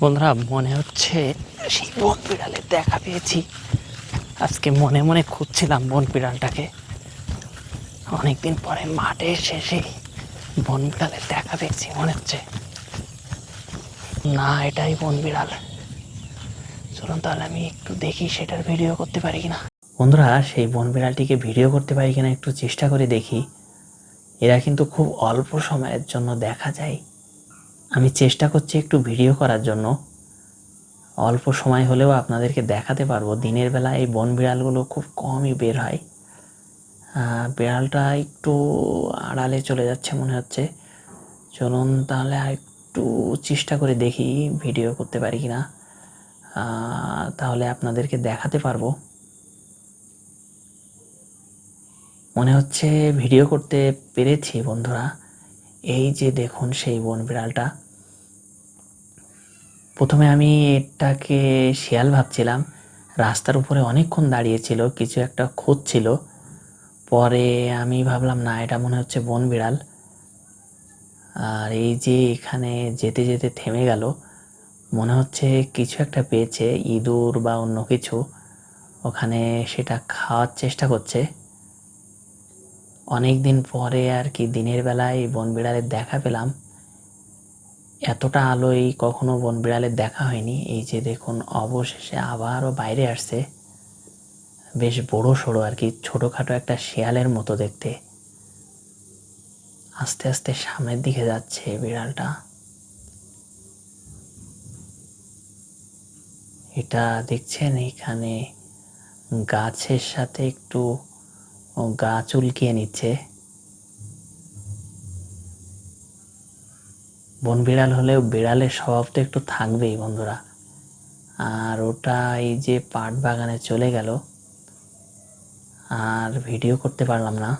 বন্ধুরা, মনে হচ্ছে সেই বন বিড়ালের দেখা পেয়েছি। আজকে মনে মনে খুঁজছিলাম বন বিড়ালটাকে। অনেকদিন পরে মাঠে এসে সেই বন বিড়ালের দেখা পেয়েছি মনে হচ্ছে। না, এটাই বন বিড়াল। চলুন তাহলে আমি একটু দেখি সেটার ভিডিও করতে পারি কিনা। বন্ধুরা, সেই বন বিড়ালটিকে ভিডিও করতে পারি কিনা একটু চেষ্টা করে দেখি। এরা কিন্তু খুব অল্প সময়ের জন্য দেখা যায়। আমি চেষ্টা করছি একটু ভিডিও করার জন্য। অল্প সময় হলেও আপনাদেরকে দেখাতে পারব। দিনের বেলা এই বন বিড়ালগুলো খুব কমই বের হয়। বিড়ালটা একটু আড়ালে চলে যাচ্ছে মনে হচ্ছে। চলুন তাহলে একটু চেষ্টা করে দেখি ভিডিও করতে পারি কি না তাহলে আপনাদেরকে দেখাতে পারব। মনে হচ্ছে ভিডিও করতে পেরেছি বন্ধুরা। এই যে দেখুন সেই বন বিড়ালটা। প্রথমে আমি এটাকে শিয়াল ভাবছিলাম। রাস্তার উপরে অনেকক্ষণ দাঁড়িয়েছিল কিছু একটা খুঁজছিল পরে আমি ভাবলাম, না, এটা মনে হচ্ছে বন বিড়াল। আর এই যে এখানে যেতে যেতে থেমে গেল, মনে হচ্ছে কিছু একটা পেয়েছে, ইঁদুর বা অন্য কিছু। ওখানে সেটা খাওয়ার চেষ্টা করছে। অনেক দিন পরে আর কি দিনের বেলায় বন বিড়ালের দেখা পেলাম। এতটা আলোয় কখনো বন বিড়ালের দেখা হয়নি। এই যে দেখুন, অবশেষে আবারও বাইরে আসছে। বেশ বড় সড়ো আর কি, ছোটোখাটো একটা শেয়ালের মতো দেখতে। আস্তে আস্তে সামনের দিকে যাচ্ছে বিড়ালটা। এটা দেখছেন এখানে গাছের সাথে একটু গা চুলকিয়ে নিচ্ছে। বন বিড়াল হলেও বিড়ালের স্বভাব তো একটু থাকবেই বন্ধুরা। আর ওটা এই যে পাট বাগানে চলে গেল। আর ভিডিও করতে পারলাম না।